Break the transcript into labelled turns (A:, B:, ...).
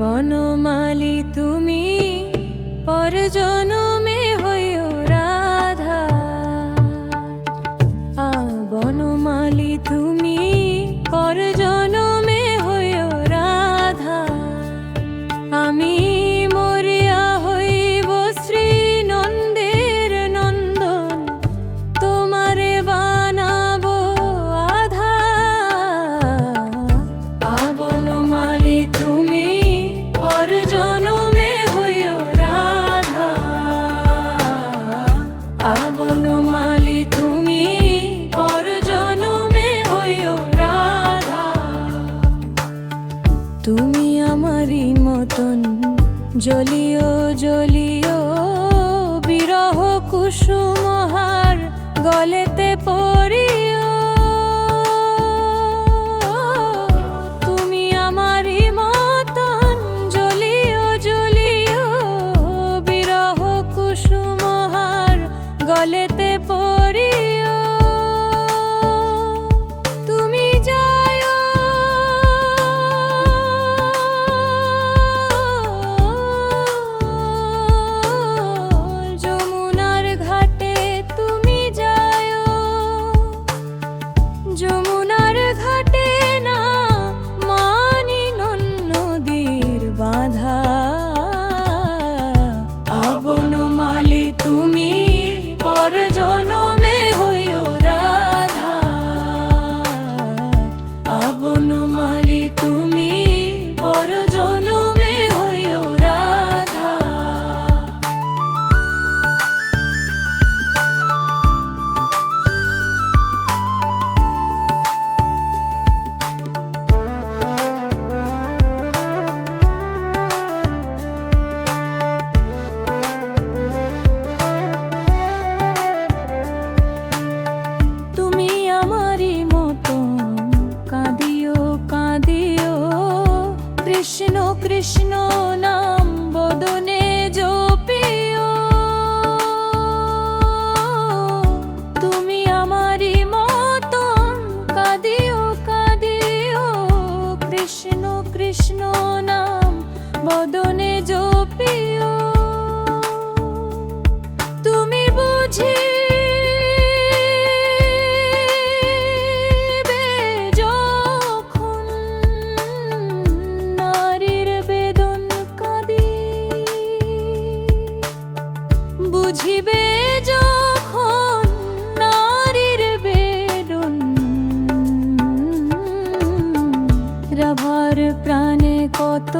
A: বনমালি তুমি পর জ্বলিও জ্বলিও, বিরহ কুসুমহার গলেতে পড়িও। তুমি আমারই মতন, জ্বলিও জ্বলিও, বিরহ কুসুমহার গলেতে পড়িও। radio কৃষ্ণ কৃষ্ণ নাম বদনে জপিও। তুমি আমারই মতন কাঁদিও কাঁদিও। কৃষ্ণ কৃষ্ণ নাম বদনে জপিও। তুমি বুঝি যখন নারীর বেদন রাভার প্রাণে কত